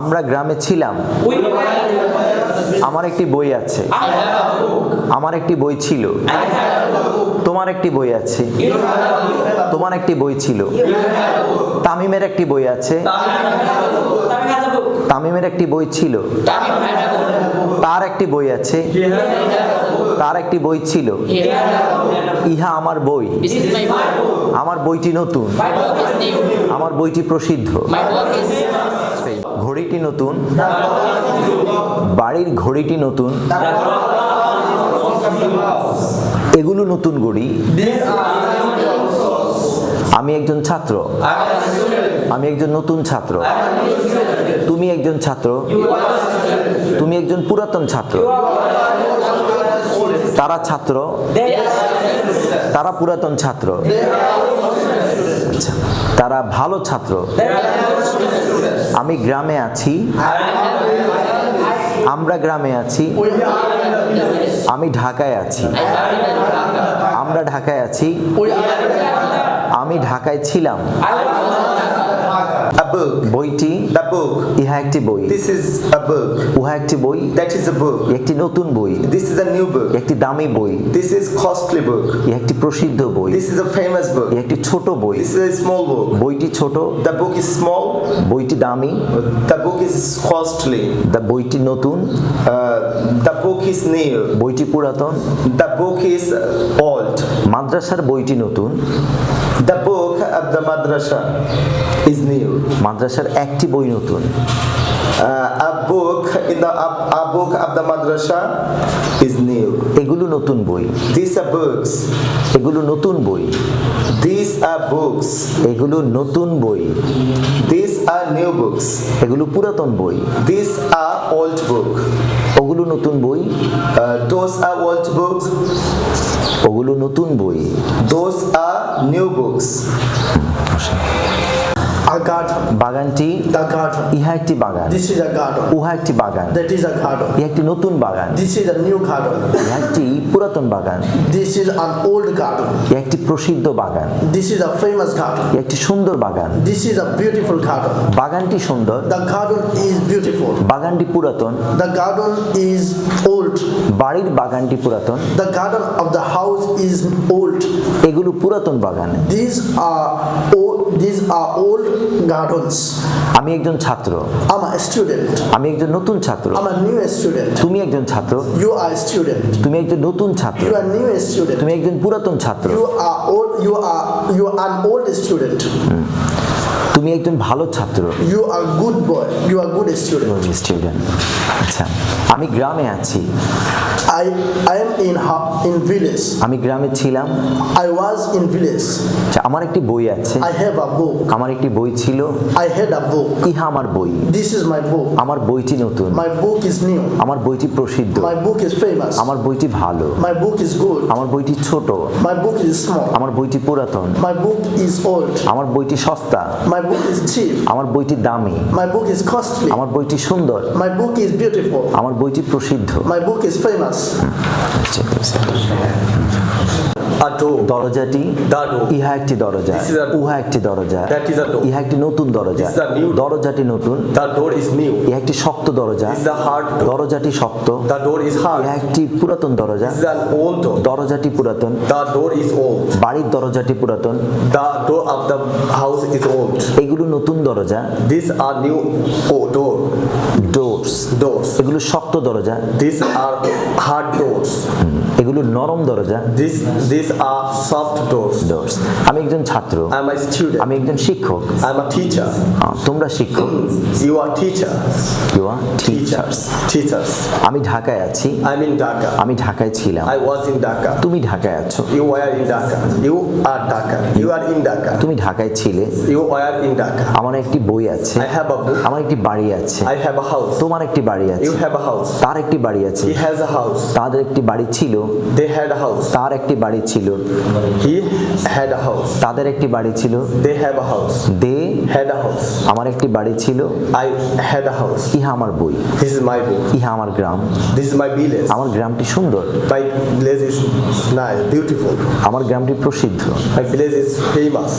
আমরা গ্রামে ছিলাম। আমার একটি বই আছে। আমার একটি বই ছিল। তোমার একটি বই আছে। তোমার একটি বই ছিল। তামিমের একটি বই আছে। তামিমের একটি বই ছিল। তার একটি বই আছে। তার একটি বই ছিল। ইহা আমার বই। আমার বইটি নতুন। আমার বইটি প্রসিদ্ধ। ঘড়িটি নতুন। বাড়ির ঘড়িটি নতুন। এগুলো নতুন ঘড়ি। আমি একজন ছাত্র। আমি একজন নতুন ছাত্র। তুমি একজন ছাত্র। তুমি একজন পুরাতন ছাত্র। তারা ছাত্র। তারা পুরাতন ছাত্র। আচ্ছা, তারা ভালো ছাত্র। আমি গ্রামে আছি। আমরা গ্রামে আছি। আমি ঢাকায় আছি। আমরা ঢাকায় আছি। আমি ঢাকায় ছিলাম। Book. বইটি The book. ইহা একটি বই This is a book. উহা একটি বই That is a book. একটি নতুন বই This is a new book. একটি দামি বই This is costly book. ইহা একটি প্রসিদ্ধ বই This is a famous book. ইহা একটি ছোট বই This is a small book. বইটি ছোট The book is small. বইটি দামি The book is costly. দা বইটি নতুন Uh, the book is new. বইটি পুরাতন The book is old. মাদ্রাসার বইটি নতুন The book of the madrasa is new. মাদ্রাসার একটি বই নতুন। এগুলো নতুন বই। দিস আর বুকস এগুলো নতুন বই। দিস আর বুকস এগুলো নতুন বই। দিস আর নিউ বুকস এগুলো পুরাতন বই। দিস আর ওল্ড বুক ওগুলো নতুন বই। দোস আর ওল্ড বুকস ওগুলো নতুন বই। দোস আর নিউ বুকস বাগানটি ইহা একটি বাগান. উহা একটি বাগান. ইহা একটি নতুন বাগান. ইহা একটি পুরাতন বাগান. ইহা একটি প্রসিদ্ধ বাগান. একটি সুন্দর বাগান. বাগানটি সুন্দর The garden is beautiful. বাগানটি পুরাতন The garden is old. বাড়ির বাগানটি পুরাতন The garden of the house is old. পুরাতন বাগানে। আমি একজন ছাত্র। আমি একজন নতুন ছাত্র। তুমি একজন ছাত্র। তুমি একজন নতুন ছাত্র। তুমি একজন পুরাতন ছাত্র। তুমি একজন ভালো ছাত্র। You are good boy you are good student good student আচ্ছা আমি গ্রামে আছি। I I am in in village আমি গ্রামে ছিলাম। আই ওয়াজ ইন ভিলেজ আচ্ছা আমার একটি বই আছে। আই হ্যাভ আ বুক আমার একটি বই ছিল। আই হ্যাড আ বুক কি হ্যাঁ আমার বই। দিস ইজ মাই বুক আমার বইটি নতুন। মাই বুক ইজ নিউ আমার বইটি প্রসিদ্ধ। মাই বুক ইজ ফেমাস আমার বইটি ভালো। মাই বুক ইজ গুড আমার বইটি ছোট। মাই বুক ইজ স্মল আমার বইটি পুরাতন। মাই বুক ইজ ওল্ড আমার বইটি সস্তা। মাই book is cheap. আমার বইটি দামি My book is costly. আমার বইটি সুন্দর My book is beautiful. আমার বইটি প্রসিদ্ধ My book is famous. দরজাটি. ইহা একটি দরজা. উহা একটি দরজা. ইহা একটি নতুন দরজা. দরজাটি নতুন. ইহা একটি শক্ত দরজা. দরজাটি শক্ত. ইহা একটি পুরাতন দরজা. দরজাটি পুরাতন. বাড়ির দরজাটি পুরাতন. এগুলো নতুন দরজা These are new oh, door doors doors. এগুলো শক্ত দরজা These are hard doors. এগুলো নরম দরজা These these are soft doors. Doors আমি একজন ছাত্র I'm a student. আমি একজন শিক্ষক I'm a teacher. তোমরা শিক্ষক You are teacher. আর টিচার্স Teachers. Teachers. আমি ঢাকায় আছি I'm in Dhaka. আমি ঢাকায় ছিলাম I was in Dhaka. তুমি ঢাকায় আছো You were in Dhaka. You are Dhaka. You are in Dhaka. তুমি ঢাকায় ছিলে You were in Dhaka. আমার একটি বই আছে I have a book. আমার একটি বাড়ি আছে I have a house. তোমার একটি বাড়ি আছে। ইউ হ্যাভ আ হাউস তার একটি বাড়ি আছে। হি হ্যাজ আ হাউস তাদের একটি বাড়ি ছিল। দে হ্যাড আ হাউস তার একটি বাড়ি ছিল। হি হ্যাড আ হাউস তাদের একটি বাড়ি ছিল। They have a house they had a house আমার একটি বাড়ি ছিল। আই হ্যাড আ হাউস ই আমার বই। দিস ইজ মাই বই ই আমার গ্রাম। দিস ইজ মাই ভিলেজ আমার গ্রামটি সুন্দর। My village is nice beautiful আমার গ্রামটি প্রসিদ্ধ। মাই ভিলেজ ইজ ফেমাস